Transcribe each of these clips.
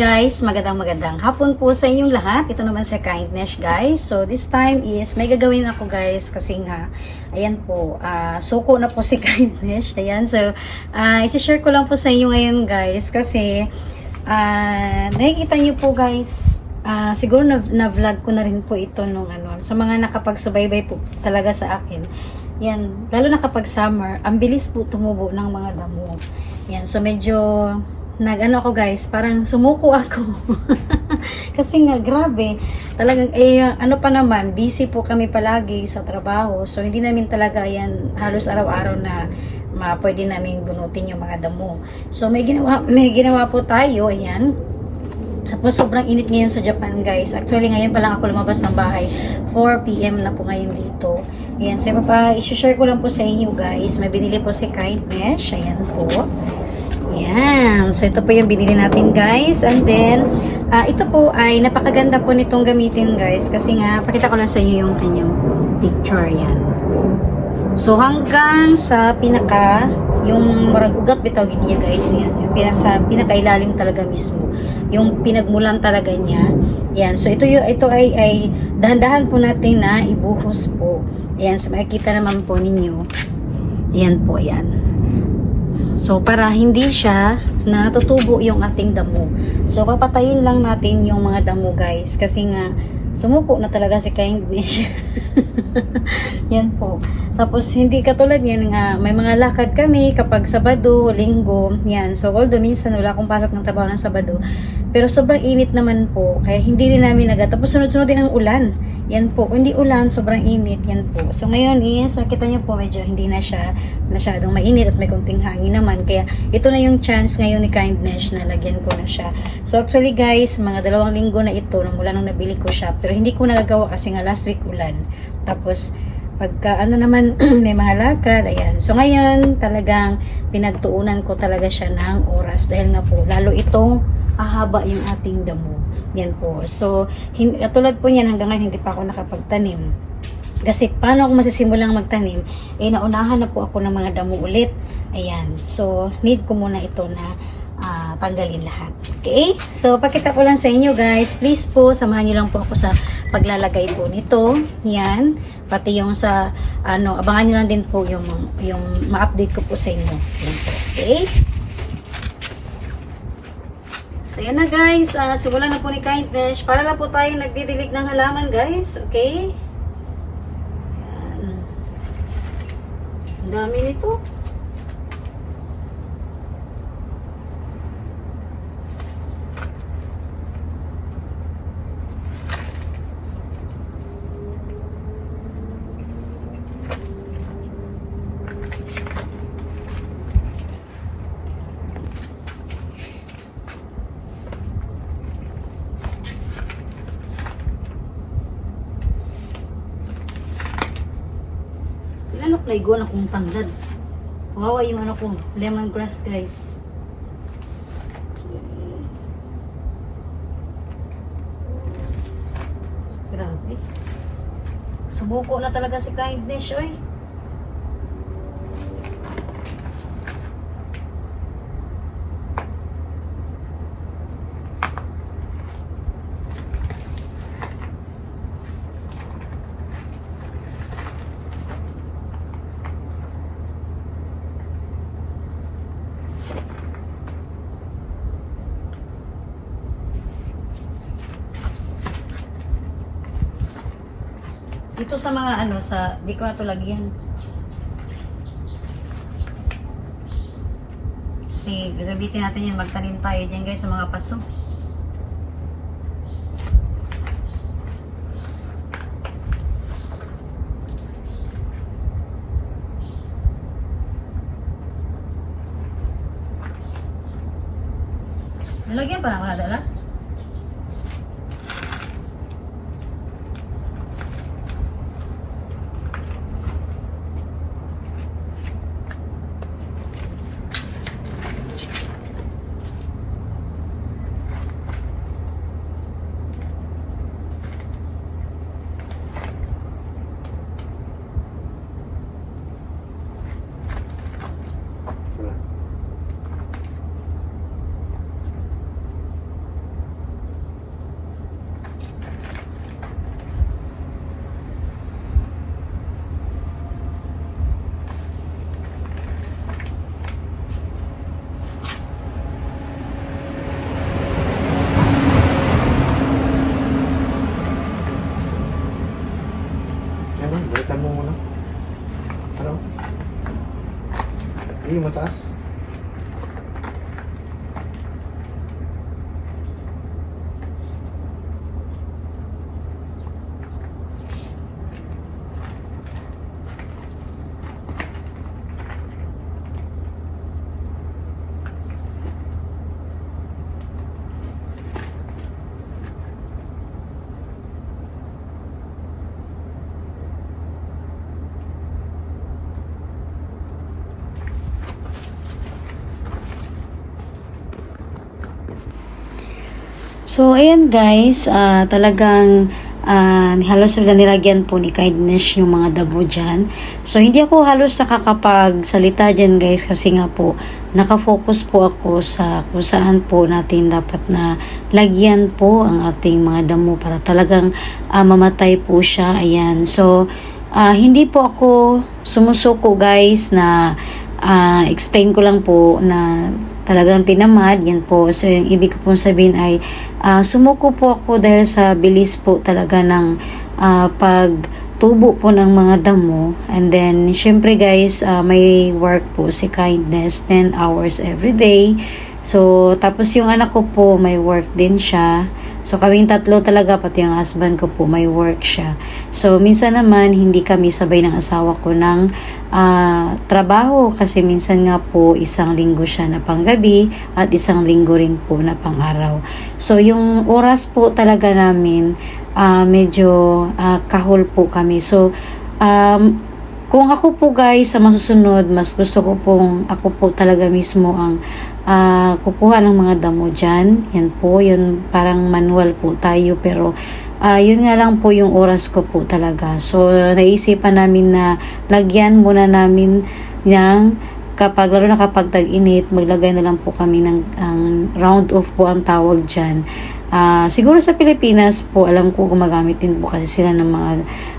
Guys, magandang magandang hapon po sa inyong lahat. Ito naman si Kindness guys. So this time is may gagawin ako guys kasi nga ayan po, ah, suko na po si Kindness. Ayan, so uh, isi-share ko lang po sa inyo ngayon guys kasi ah, nakikita niyo po guys ah, siguro na, na vlog ko na rin po ito nung ano sa mga nakapagsubaybay po talaga sa akin. Yan, lalo na kapag summer, ang bilis po tumubo ng mga damo. Yan, so medyo nag-ano ako guys, parang sumuko ako. Kasi nga, grabe. Talagang, eh, ano pa naman, busy po kami palagi sa trabaho. So, hindi namin talaga yan halos araw-araw na ma pwede namin bunutin yung mga damo. So, may ginawa, may ginawa po tayo, ayan. Tapos sobrang init ngayon sa Japan guys. Actually ngayon pa lang ako lumabas ng bahay. 4pm na po ngayon dito. Ayan, so papa, i-share ko lang po sa inyo guys. May binili po si Kindness. Ayan po. Ayan. So ito po yung binili natin guys. And then, ah, ito po ay napakaganda po nitong gamitin guys. Kasi nga, pakita ko lang sa inyo yung kanyang picture. Ayan. So hanggang sa pinaka yung marag ugat bitaw gid niya guys yan yung pinaka sa pinakailalim talaga mismo yung pinagmulan talaga niya yan so ito yung ito ay ay dahan-dahan po natin na ibuhos po yan so makikita naman po ninyo yan po yan So, para hindi siya natutubo yung ating damo. So, papatayin lang natin yung mga damo, guys. Kasi nga, sumuko na talaga si kindness. yan po. Tapos, hindi katulad yan nga, may mga lakad kami kapag Sabado, Linggo, yan. So, although minsan wala akong pasok ng trabaho ng Sabado, pero sobrang init naman po, kaya hindi rin namin naga. Tapos, sunod-sunod din ang ulan. Yan po. Kung hindi ulan, sobrang init. Yan po. So, ngayon is, nakita niyo po, medyo hindi na siya masyadong mainit at may konting hangin naman. Kaya, ito na yung chance ngayon ni Kindness na lagyan ko na siya. So, actually guys, mga dalawang linggo na ito, na mula nung nabili ko siya. Pero hindi ko nagagawa kasi nga last week ulan. Tapos, pagka ano naman may mga lakad, ayan. So, ngayon, talagang pinagtuunan ko talaga siya ng oras. Dahil nga po, lalo itong ahaba yung ating damo. Yan po. So, hin- katulad po niyan, hanggang ngayon hindi pa ako nakapagtanim. Kasi paano ako masisimulang magtanim? Eh, naunahan na po ako ng mga damo ulit. Ayan. So, need ko muna ito na ah, tanggalin lahat. Okay? So, pakita ko lang sa inyo guys. Please po, samahan niyo lang po ako sa paglalagay po nito. Yan. Pati yung sa, ano, abangan niyo lang din po yung, yung ma-update ko po sa inyo. Okay? So, yan na guys. Uh, simulan na po ni Kindness. Para lang po tayo nagdidilig ng halaman guys. Okay? Yan. Ang dami nito. Ilan play go na kong tanglad. Kawawa yung ano ko, lemongrass guys. Grabe. Sumuko na talaga si kindness, oy. Dito sa mga ano, sa, di ko na ito lagyan. Kasi gagamitin natin yan, magtanim tayo dyan guys sa mga paso. Nalagyan pa na mga dala? Yung mataas. So, ayan guys, ah, talagang ah, halos na nilagyan po ni kindness yung mga dabo dyan. So, hindi ako halos nakakapagsalita dyan guys kasi nga po, nakafocus po ako sa kung saan po natin dapat na lagyan po ang ating mga damo para talagang ah, mamatay po siya. Ayan. So, ah, hindi po ako sumusuko guys na ah, explain ko lang po na talagang tinamad, yan po. So, yung ibig ko pong sabihin ay ah, sumuko po ako dahil sa bilis po talaga ng ah, pagtubo po ng mga damo. And then, syempre guys, ah, may work po si Kindness, 10 hours every day. So, tapos yung anak ko po, may work din siya. So, kaming tatlo talaga, pati yung husband ko po, may work siya. So, minsan naman, hindi kami sabay ng asawa ko ng ah, trabaho kasi minsan nga po, isang linggo siya na panggabi at isang linggo rin po na pang-araw. So, yung oras po talaga namin, ah, medyo ah, kahol po kami. So, um, kung ako po guys sa masusunod, mas gusto ko pong ako po talaga mismo ang ah, kukuha ng mga damo dyan. Yan po, yun parang manual po tayo pero ah, yun nga lang po yung oras ko po talaga. So naisipan namin na lagyan muna namin ng kapag lalo na kapag tag-init, maglagay na lang po kami ng ang round off po ang tawag dyan. Ah, siguro sa Pilipinas po, alam ko gumagamit din po kasi sila ng mga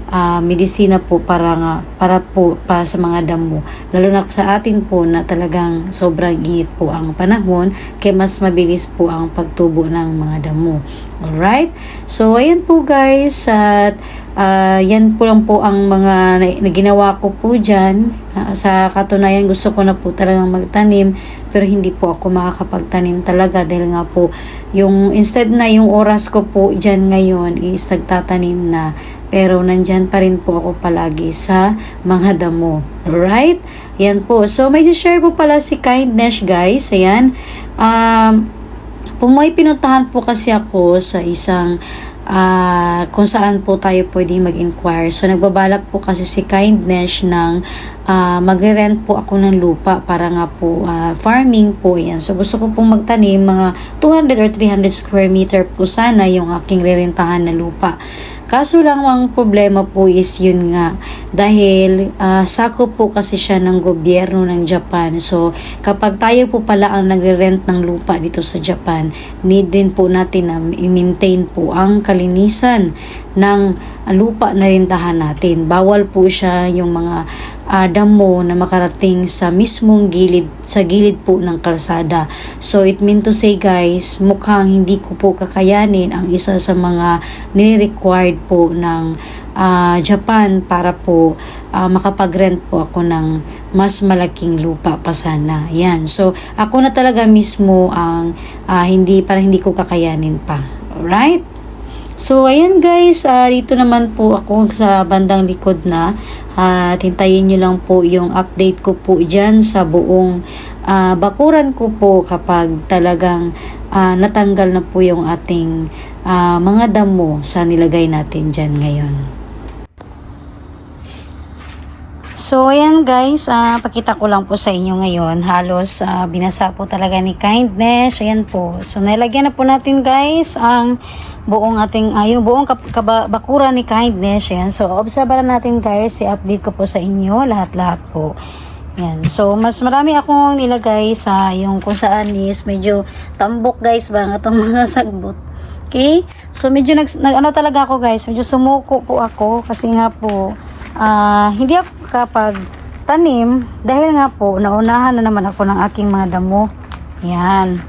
ah, medisina po para nga para po para sa mga damo. Lalo na sa atin po na talagang sobrang init po ang panahon, kaya mas mabilis po ang pagtubo ng mga damo. Alright? So, ayan po guys. At ah, yan po lang po ang mga na, na ginawa ko po dyan. Ah, sa katunayan, gusto ko na po talagang magtanim. Pero hindi po ako makakapagtanim talaga dahil nga po yung instead na yung oras ko po dyan ngayon is nagtatanim na pero nandyan pa rin po ako palagi sa mga damo. Alright? Yan po. So, may share po pala si Kindness, guys. Ayan. Um, kung may pinuntahan po kasi ako sa isang ah, kung saan po tayo pwedeng mag-inquire. So, nagbabalak po kasi si Kindness ng ah, magre-rent po ako ng lupa para nga po ah, farming po yan. So, gusto ko pong magtanim mga 200 or 300 square meter po sana yung aking rerentahan na lupa. Kaso lang ang problema po is yun nga dahil ah, sakop po kasi siya ng gobyerno ng Japan. So kapag tayo po pala ang nagre-rent ng lupa dito sa Japan, need din po natin na i-maintain po ang kalinisan ng lupa na rentahan natin. Bawal po siya yung mga ah, damo na makarating sa mismong gilid sa gilid po ng kalsada. So it mean to say guys, mukhang hindi ko po kakayanin ang isa sa mga nire-required po ng ah, Japan para po ah, makapag-rent po ako ng mas malaking lupa pa sana. Yan. So ako na talaga mismo ang ah, hindi para hindi ko kakayanin pa. Alright? So, ayan guys, ah, dito naman po ako sa bandang likod na at hintayin nyo lang po yung update ko po dyan sa buong ah, bakuran ko po kapag talagang ah, natanggal na po yung ating ah, mga damo sa nilagay natin dyan ngayon. So, ayan guys, ah, pakita ko lang po sa inyo ngayon. Halos ah, binasa po talaga ni Kindness. Ayan po. So, nilagyan na po natin guys ang buong ating, yung buong kap- kaba- bakura ni Kindness. Ayan. So, obserbaran natin guys. I-update ko po sa inyo lahat-lahat po. Yan. So, mas marami akong nilagay sa yung kung saan is medyo tambok guys ba nga itong mga sagbot. Okay? So, medyo nag, nag ano talaga ako guys, medyo sumuko po ako kasi nga po, ah, hindi ako kapag tanim dahil nga po, naunahan na naman ako ng aking mga damo. Yan.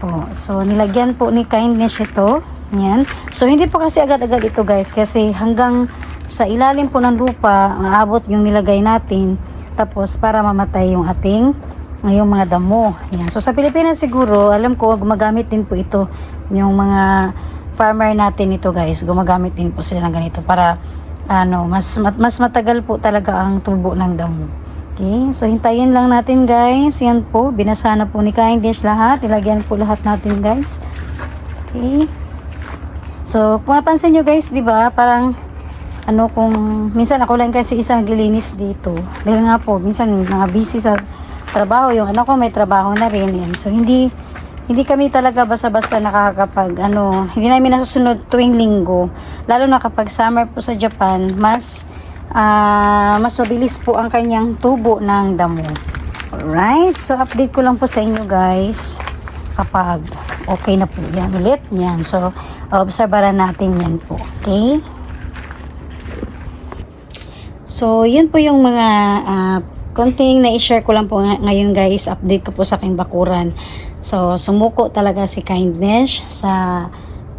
Po. So, nilagyan po ni kindness ito. Yan. So, hindi po kasi agad-agad ito guys kasi hanggang sa ilalim po ng lupa, ang abot yung nilagay natin. Tapos para mamatay yung ating yung mga damo. Yan. So sa Pilipinas siguro, alam ko gumagamit din po ito yung mga farmer natin ito guys. Gumagamit din po sila ng ganito para ano, mas mas matagal po talaga ang tubo ng damo. Okay, so hintayin lang natin guys. Yan po, binasa na po ni Kind Dish lahat. Ilagyan po lahat natin guys. Okay. So, kung napansin nyo guys, di ba, parang ano kung minsan ako lang kasi isang naglilinis dito. Dahil nga po, minsan mga busy sa trabaho, yung anak ko may trabaho na rin yan. So, hindi hindi kami talaga basta-basta nakakapag ano, hindi namin nasusunod tuwing linggo. Lalo na kapag summer po sa Japan, mas ah, mas mabilis po ang kanyang tubo ng damo. Alright, so update ko lang po sa inyo guys kapag okay na po yan ulit. Yan, so obserbaran natin yan po. Okay? So, yun po yung mga ah, konting na-share ko lang po nga- ngayon guys. Update ko po sa aking bakuran. So, sumuko talaga si Kindness sa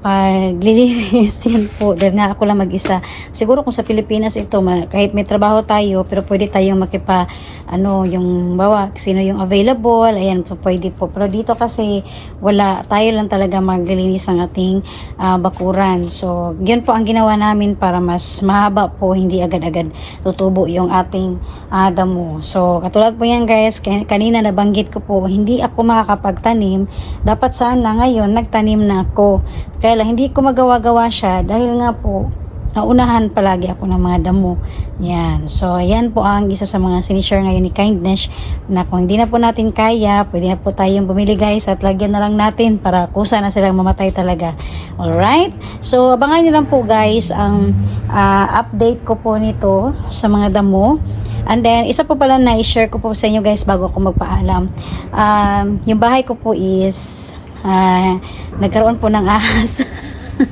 paglilinis yan po. Dahil nga ako lang mag-isa. Siguro kung sa Pilipinas ito, kahit may trabaho tayo, pero pwede tayong makipa, ano, yung bawa, sino yung available, ayan po, pwede po. Pero dito kasi, wala, tayo lang talaga maglilinis ng ating ah, bakuran. So, yun po ang ginawa namin para mas mahaba po, hindi agad-agad tutubo yung ating ah, damo. So, katulad po yan guys, kan- kanina nabanggit ko po, hindi ako makakapagtanim. Dapat sana ngayon, nagtanim na ako. Kaya lang, hindi ko magawa-gawa siya dahil nga po, naunahan palagi ako ng mga damo. Yan. So, yan po ang isa sa mga sinishare ngayon ni Kindness na kung hindi na po natin kaya, pwede na po tayong bumili guys at lagyan na lang natin para kusa na silang mamatay talaga. Alright? So, abangan nyo lang po guys ang ah, update ko po nito sa mga damo. And then, isa po pala na i-share ko po sa inyo guys bago ako magpaalam. Um, yung bahay ko po is ah, nagkaroon po ng ahas.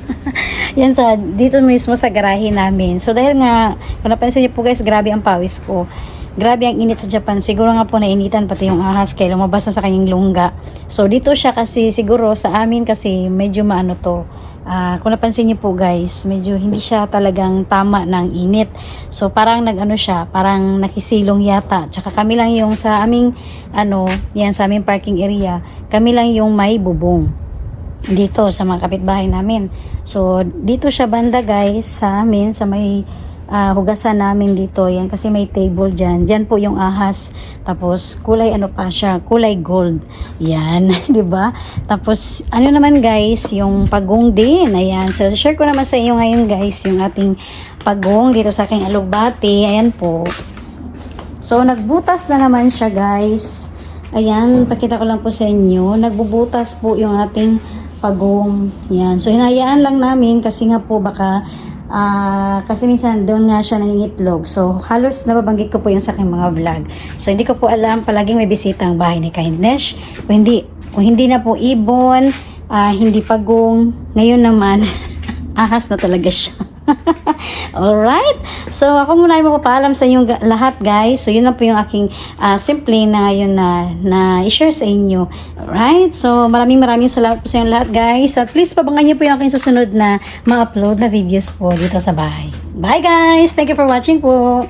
Yan sa, dito mismo sa garahe namin. So dahil nga, kung napansin niyo po guys, grabe ang pawis ko. Grabe ang init sa Japan. Siguro nga po nainitan pati yung ahas kaya lumabas na sa kanyang lungga. So dito siya kasi siguro sa amin kasi medyo maano to. Ah, kung napansin niyo po guys, medyo hindi siya talagang tama ng init. So parang nag-ano siya, parang nakisilong yata. Tsaka kami lang yung sa aming ano, yan sa aming parking area, kami lang yung may bubong dito sa mga kapitbahay namin. So, dito siya banda guys sa amin, sa may ah, hugasan namin dito. Yan kasi may table dyan. Dyan po yung ahas. Tapos, kulay ano pa siya? Kulay gold. Yan, di ba? Tapos, ano naman guys, yung pagong din. Ayan. So, share ko naman sa inyo ngayon guys, yung ating pagong dito sa aking alugbati. Ayan po. So, nagbutas na naman siya, guys. Ayan, pakita ko lang po sa inyo. Nagbubutas po yung ating pagong. Yan. So, hinayaan lang namin kasi nga po baka ah, kasi minsan doon nga siya nangingitlog. So, halos nababanggit ko po yung sa aking mga vlog. So, hindi ko po alam, palaging may bisita ang bahay ni Kindness. Kung hindi, kung hindi na po ibon, ah, hindi pagong, ngayon naman, ahas na talaga siya. Alright? So, ako muna ay mapapaalam sa inyong lahat, guys. So, yun lang po yung aking ah, simple na ngayon na, na i-share sa inyo. Alright? So, maraming maraming salamat po sa inyong lahat, guys. At please, pabangan niyo po yung aking susunod na ma-upload na videos po dito sa bahay. Bye, guys! Thank you for watching po.